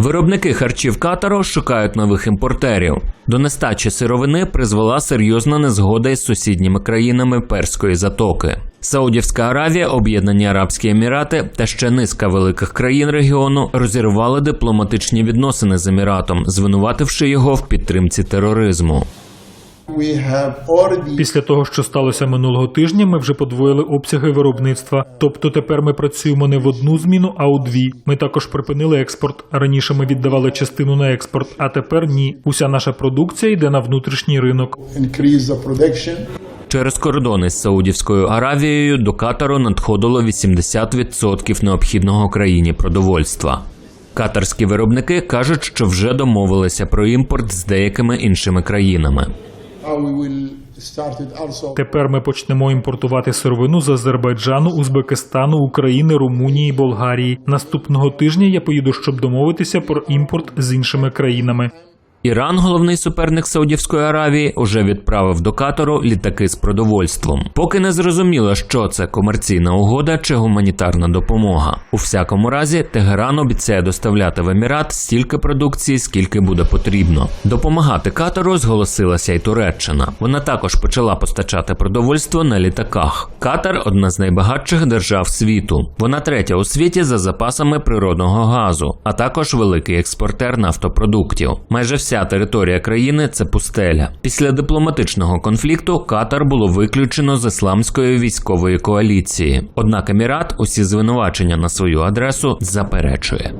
Виробники харчів катаро шукають нових імпортерів. До нестачі сировини призвела серйозна незгода із сусідніми країнами Перської затоки. Саудівська Аравія, Об'єднані Арабські Емірати та ще низка великих країн регіону розірвали дипломатичні відносини з Еміратом, звинувативши його в підтримці тероризму. Після того, що сталося минулого тижня, ми вже подвоїли обсяги виробництва. Тобто тепер ми працюємо не в одну зміну, а у дві. Ми також припинили експорт. Раніше ми віддавали частину на експорт, а тепер ні. Уся наша продукція йде на внутрішній ринок. Через кордони з Саудівською Аравією до Катару надходило 80% необхідного країні продовольства. Катарські виробники кажуть, що вже домовилися про імпорт з деякими іншими країнами. Тепер ми почнемо імпортувати сировину з Азербайджану, Узбекистану, України, Румунії, Болгарії. Наступного тижня я поїду, щоб домовитися про імпорт з іншими країнами. Іран, головний суперник Саудівської Аравії, уже відправив до Катару літаки з продовольством. Поки не зрозуміло, що це комерційна угода чи гуманітарна допомога. У всякому разі, Тегеран обіцяє доставляти в Емірат стільки продукції, скільки буде потрібно. Допомагати Катару зголосилася й Туреччина. Вона також почала постачати продовольство на літаках. Катар одна з найбагатших держав світу. Вона третя у світі за запасами природного газу, а також великий експортер нафтопродуктів. Майже вся територія країни це пустеля. Після дипломатичного конфлікту Катар було виключено з ісламської військової коаліції. Однак Емірат усі звинувачення на свою адресу заперечує.